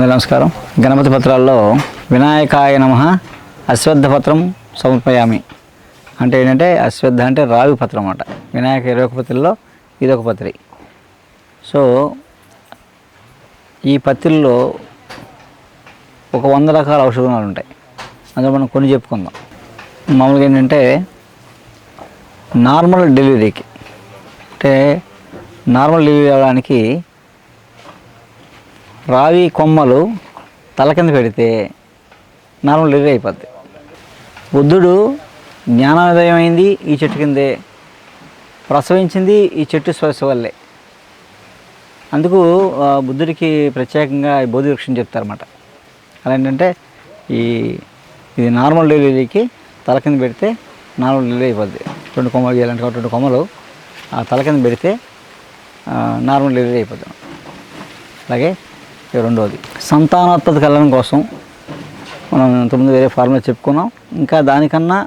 అందరూ నమస్కారం. గణపతి పత్రాల్లో వినాయకాయ నమ అశ్వద్ధ పత్రం సమర్పయామి. అంటే ఏంటంటే అశ్వద్ధ అంటే రావి పత్రం అన్నమాట. వినాయక ఇరవై ఒక పత్రిలో ఇదొక పత్రి. సో ఈ పత్రిలో ఒక వంద రకాల ఔషధ గుణాలు ఉంటాయి. అందులో మనం కొన్ని చెప్పుకుందాం. మామూలుగా ఏంటంటే నార్మల్ డెలివరీకి. అంటే నార్మల్ డెలివరీ అవ్వడానికి రావి కొమ్మలు తల కింద పెడితే నార్మల్ డెలివరీ అయిపోద్ది బుద్ధుడు జ్ఞానోదయం అయింది ఈ చెట్టు కిందే ప్రసవించింది ఈ చెట్టు స్పర్శ వల్లే. అందుకు ఆ, బుద్ధుడికి ప్రత్యేకంగా బోధి వృక్షం చెప్తారన్నమాట. అలా ఏంటంటే ఈ ఇది నార్మల్ డెలివరీకి తల కింద పెడితే నార్మల్ డెలివరీ అయిపోద్ది రెండు కొమ్మలు ఇలాంటి రెండు కొమ్మలు ఆ తల కింద పెడితే నార్మల్ డెలివరీ అయిపోద్ది అలాగే రెండవది సంతానోత్పత్తి కలగడం కోసం మనం ఇంతకుముందు వేరే ఫార్ములా చెప్పుకున్నాం. ఇంకా దానికన్నా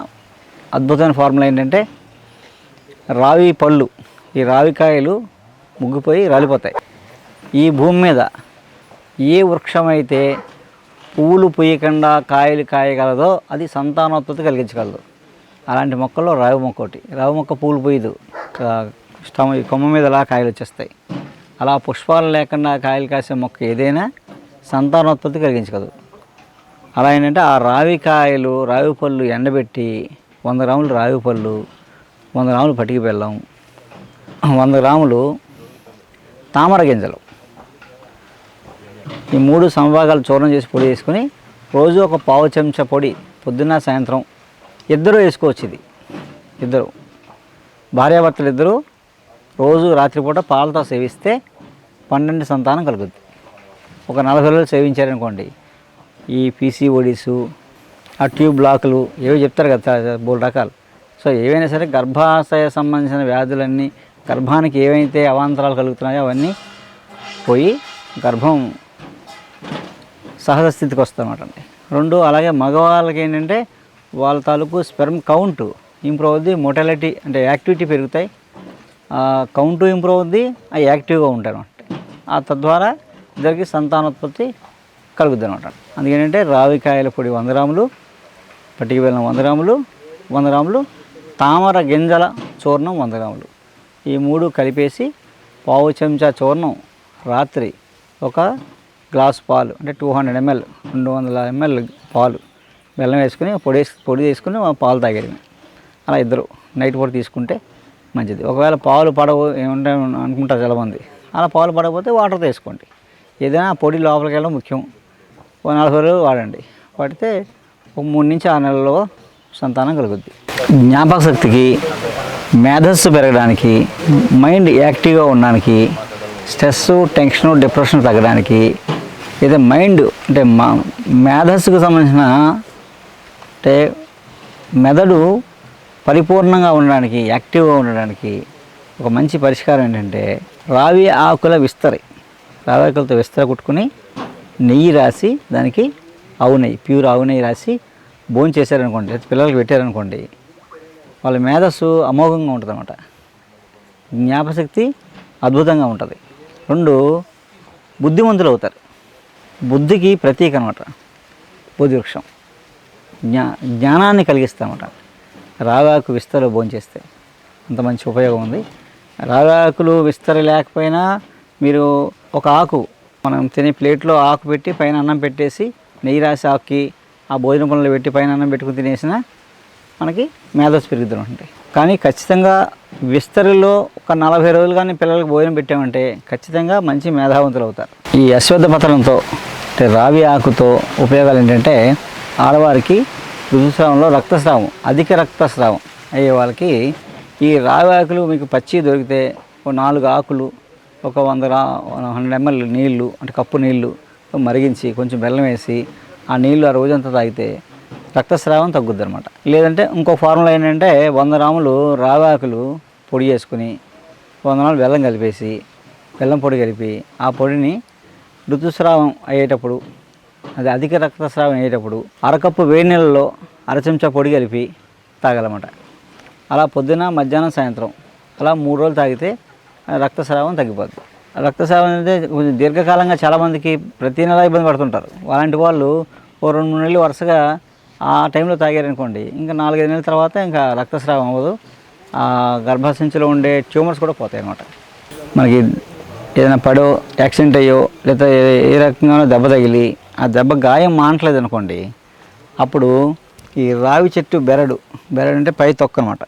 అద్భుతమైన ఫార్ములా ఏంటంటే రావి పళ్ళు ఈ రావికాయలు ముగ్గిపోయి రాలిపోతాయి. ఈ భూమి మీద ఏ వృక్షం అయితే పువ్వులు పూయకుండా కాయలు కాయగలదో అది సంతానోత్పత్తి కలిగించగలదు. అలాంటి మొక్కల్లో రావి మొక్క ఒకటి. రావి మొక్క పువ్వులు పూయదు. స్టమ ఈ కొమ్మ మీద అలా కాయలు వచ్చేస్తాయి. అలా పుష్పాలు లేకుండా కాయలు కాసే మొక్క ఏదైనా సంతానోత్పత్తి కలిగించగలదు. అలా ఏంటంటే ఆ రావి కాయలు రావి పళ్ళు ఎండబెట్టి వంద గ్రాములు రావి పళ్ళు వంద గ్రాములు పటికి బెల్లం వంద గ్రాములు తామర గింజలు. ఈ మూడు సంభాగాలు చూర్ణం చేసి పొడి వేసుకొని రోజు ఒక పావు చెంచా పొడి పొద్దున్న సాయంత్రం ఇద్దరు వేసుకోవచ్చు ఇది. ఇద్దరు. భార్యాభర్తలు ఇద్దరు రోజు రాత్రిపూట పాలతో సేవిస్తే పన్నెండు సంతానం కలుగుద్ది. ఒక నలభై రోజులు సేవించారనుకోండి ఈ పీసీఓడీసు ఆ ట్యూబ్ బ్లాకులు ఏవో చెప్తారు కదా మూడు రకాలు. సో ఏవైనా సరే గర్భాశయ సంబంధించిన వ్యాధులన్నీ గర్భానికి ఏవైతే అవాంతరాలు కలుగుతున్నాయో అవన్నీ పోయి గర్భం సహజ స్థితికి వస్తుందన్నమాట అండి. రెండు అలాగే మగవాళ్ళకి ఏంటంటే వాళ్ళ తాలూకు స్పెర్మ్ కౌంట్ ఇంప్రూవ్ అవుద్ది మోటాలిటీ అంటే యాక్టివిటీ పెరుగుతాయి కౌంటు ఇంప్రూవ్ అవుద్ది అవి యాక్టివ్గా ఉంటాయి అనమాట ఆ తద్వారా ఇద్దరికి సంతానోత్పత్తి కలుగుద్ది అనమాట అందుకేంటంటే రావికాయల పొడి వంద గ్రాములు పట్టికి వెళ్ళిన వంద గ్రాములు వంద గ్రాములు తామర గింజల చూర్ణం వంద గ్రాములు. ఈ మూడు కలిపేసి పావు చెంచా చూర్ణం రాత్రి ఒక గ్లాస్ పాలు అంటే టూ హండ్రెడ్ ఎంఎల్ రెండు వందల ఎంఎల్ పాలు బెల్లం వేసుకుని పొడి వేసి పొడి వేసుకుని పాలు తాగేది అలా ఇద్దరు నైట్ పూట తీసుకుంటే మంచిది. ఒకవేళ పాలు పడవు ఏమంటే అనుకుంటారు చాలామంది అలా పాలు పడకపోతే వాటర్ తీసుకోండి. ఏదైనా పొడి లోపలికి వెళ్ళడం ముఖ్యం. ఓ నలభై రోజులు వాడండి. వాడితే ఒక మూడు నుంచి ఆరు నెలల్లో సంతానం కలుగుద్ది. జ్ఞాపక శక్తికి మేధస్సు పెరగడానికి మైండ్ యాక్టివ్గా ఉండడానికి స్ట్రెస్ టెన్షన్ డిప్రెషన్ తగ్గడానికి అయితే మైండ్ అంటే మా మేధస్సుకు సంబంధించిన అంటే మెదడు పరిపూర్ణంగా ఉండడానికి యాక్టివ్గా ఉండడానికి ఒక మంచి పరిష్కారం ఏంటంటే రావి ఆకుల విస్తరి. రావి ఆకులతో విస్తర కుట్టుకుని నెయ్యి రాసి దానికి ఆవు నెయ్యి ప్యూర్ ఆవు నెయ్యి రాసి భోజనం చేశారనుకోండి పిల్లలకి పెట్టారనుకోండి వాళ్ళ మేధస్సు అమోఘంగా ఉంటుంది అనమాట జ్ఞాపశక్తి అద్భుతంగా ఉంటుంది. రెండు బుద్ధిమంతులు అవుతారు. బుద్ధికి ప్రతీక అనమాట బుద్ధి వృక్షం జ్ఞా జ్ఞానాన్ని కలిగిస్తామట రాగాకు విస్తరలు భోంచేస్తే అంత మంచి ఉపయోగం ఉంది. రాగాకులు విస్తర లేకపోయినా మీరు ఒక ఆకు మనం తినే ప్లేట్లో ఆకు పెట్టి పైన అన్నం పెట్టేసి నెయ్యి రాసి ఆకుకి ఆ భోజన పనులు పెట్టి పైన అన్నం పెట్టుకుని తినేసినా మనకి మేధస్సు పెరుగుతూ ఉంటాయి కానీ ఖచ్చితంగా విస్తరిలో ఒక నలభై రోజులు కానీ పిల్లలకు భోజనం పెట్టామంటే ఖచ్చితంగా మంచి మేధావంతులు అవుతారు. ఈ అశ్వద్ధ పతనంతో అంటే రావి ఆకుతో ఉపయోగాలు ఏంటంటే ఆడవారికి ఋతుస్రావంలో రక్తస్రావం అధిక రక్తస్రావం అయ్యే వాళ్ళకి ఈ రావి ఆకులు మీకు పచ్చి దొరికితే ఒక నాలుగు ఆకులు ఒక వంద హండ్రెడ్ ఎంఎల్ నీళ్ళు అంటే కప్పు నీళ్ళు మరిగించి కొంచెం బెల్లం వేసి ఆ నీళ్ళు ఆ రోజంతా తాగితే రక్తస్రావం తగ్గుద్ది అనమాట లేదంటే ఇంకో ఫార్ములా ఏంటంటే వంద రాములు రావాకులు పొడి చేసుకుని వంద రాములు బెల్లం కలిపేసి బెల్లం పొడి కలిపి ఆ పొడిని ఋతుస్రావం అయ్యేటప్పుడు అది అధిక రక్తస్రావం అయ్యేటప్పుడు అరకప్పు వేడి నీళ్ళలో అరచెంచా పొడి కలిపి తాగాలన్నమాట. అలా పొద్దున మధ్యాహ్నం సాయంత్రం అలా మూడు రోజులు తాగితే రక్తస్రావం తగ్గిపోద్ది. రక్తస్రావం అనేది కొంచెం దీర్ఘకాలంగా చాలామందికి ప్రతి నెల ఇబ్బంది పడుతుంటారు. అలాంటి వాళ్ళు ఓ రెండు మూడు నెలలు వరుసగా ఆ టైంలో తాగారనుకోండి ఇంకా నాలుగైదు నెలల తర్వాత ఇంకా రక్తస్రావం అవ్వదు. ఆ ఉండే ట్యూమర్స్ కూడా పోతాయి అన్నమాట మనకి ఏదైనా పడో యాక్సిడెంట్ అయ్యో లేదా ఏ- ఏ రకంగానో దెబ్బ తగిలి ఆ దెబ్బ గాయం మానట్లేదు అనుకోండి అప్పుడు ఈ రావి చెట్టు బెరడు బెరడు అంటే పై తొక్క అనమాట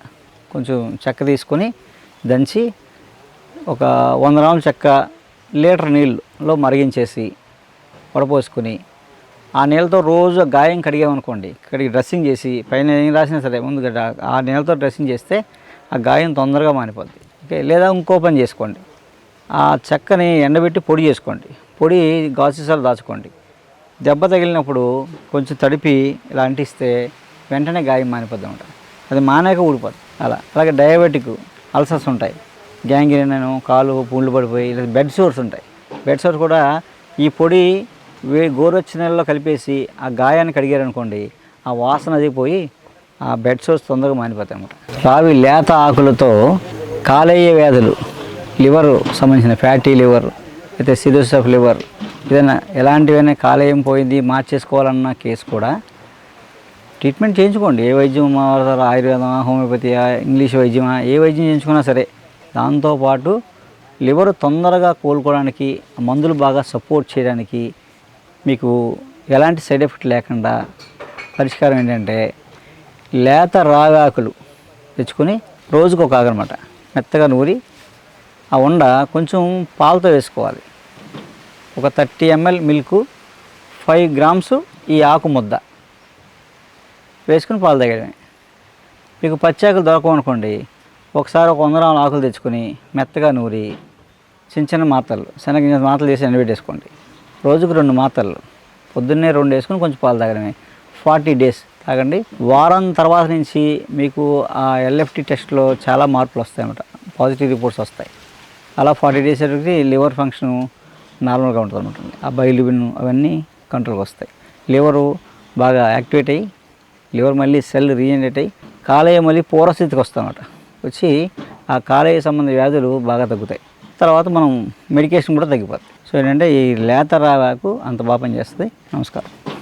కొంచెం చెక్క తీసుకొని దంచి ఒక వంద గ్రాముల చెక్క లీటర్ నీళ్ళలో మరిగించేసి వడపోసుకుని ఆ నీళ్ళతో రోజు గాయం కడిగామనుకోండి కడిగి డ్రెస్సింగ్ చేసి పైన ఏం రాసినా సరే ముందుగా ఆ నీళ్ళతో డ్రెస్సింగ్ చేస్తే ఆ గాయం తొందరగా మానిపోద్ది. ఓకే లేదా ఇంకో పని చేసుకోండి. ఆ చెక్కని ఎండబెట్టి పొడి చేసుకోండి. పొడి గాజుసాలు దాచుకోండి. దెబ్బ తగిలినప్పుడు కొంచెం తడిపి ఇలా అంటిస్తే వెంటనే గాయం మానిపోద్ది అనమాట అది మానాక ఊడిపోద్ది. అలా. అలాగే డయాబెటిక్ అల్సర్స్ ఉంటాయి. గ్యాంగ్రీనను కాలు పుండ్లు పడిపోయి లేదా బెడ్ సోర్స్ ఉంటాయి. బెడ్ సోర్స్ కూడా ఈ పొడి వే గోరొచ్చిన నీళ్ళలో కలిపేసి ఆ గాయాన్ని కడిగారనుకోండి ఆ వాసన అది పోయి ఆ బెడ్ సోర్స్ తొందరగా మానిపోతాయి అన్నమాట. రావి లేత ఆకులతో కాలేయ వ్యాధులు లివర్ సంబంధించిన ఫ్యాటీ లివర్ అయితే సిరోసిస్ ఆఫ్ లివర్ ఏదైనా ఎలాంటివైనా కాలేయం పోయింది మార్చేసుకోవాలన్న కేసు కూడా ట్రీట్మెంట్ చేయించుకోండి. ఏ వైద్యం వాడతారో ఆయుర్వేదమా హోమియోపతియా ఇంగ్లీష్ వైద్యమా ఏ వైద్యం చేయించుకున్నా సరే దాంతోపాటు లివర్ తొందరగా కోలుకోవడానికి మందులు బాగా సపోర్ట్ చేయడానికి మీకు ఎలాంటి సైడ్ ఎఫెక్ట్ లేకుండా పరిష్కారం ఏంటంటే లేత రాగాకులు తెచ్చుకొని రోజుకు ఒక ఆగనమాట. మెత్తగా నూరి ఆ ఉండ కొంచెం పాలతో వేసుకోవాలి. ఒక thirty ML milk five grams ఈ ఆకు ముద్ద. వేసుకుని పాలు తాగడమే. మీకు పచ్చి ఆకులు దొరకమనుకోండి ఒకసారి ఒక వంద గ్రాముల ఆకులు తెచ్చుకొని మెత్తగా నూరి చిన్న చిన్న మాత్రలు శనగ మాత్రలు చేసి ఎండబెట్టేసుకోండి. రోజుకు రెండు మాత్రలు. పొద్దున్నే రెండు వేసుకొని కొంచెం పాలు తాగడమే. ఫార్టీ డేస్ తాగండి. వారం తర్వాత నుంచి మీకు ఆ ఎల్ఎఫ్టీ టెస్ట్లో చాలా మార్పులు వస్తాయన్నమాట. పాజిటివ్ రిపోర్ట్స్ వస్తాయి. అలా ఫార్టీ డేస్ వరకు లివర్ ఫంక్షను నార్మల్గా ఉంటుంది అనమాట ఆ బైలిబిన్ అవన్నీ కంట్రోల్కి వస్తాయి. లివరు బాగా యాక్టివేట్ అయ్యి లివర్ మళ్ళీ సెల్ రీజనరేట్ అయ్యి కాలేయం మళ్ళీ పూర్వస్థితికి వస్తామన్నమాట వచ్చి ఆ కాలేయ సంబంధ వ్యాధులు బాగా తగ్గుతాయి. తర్వాత మనం మెడికేషన్ కూడా తగ్గిపోతుంది సో ఏంటంటే ఈ లేత రావాకు అంత బాగా పనిచేస్తుంది. నమస్కారం.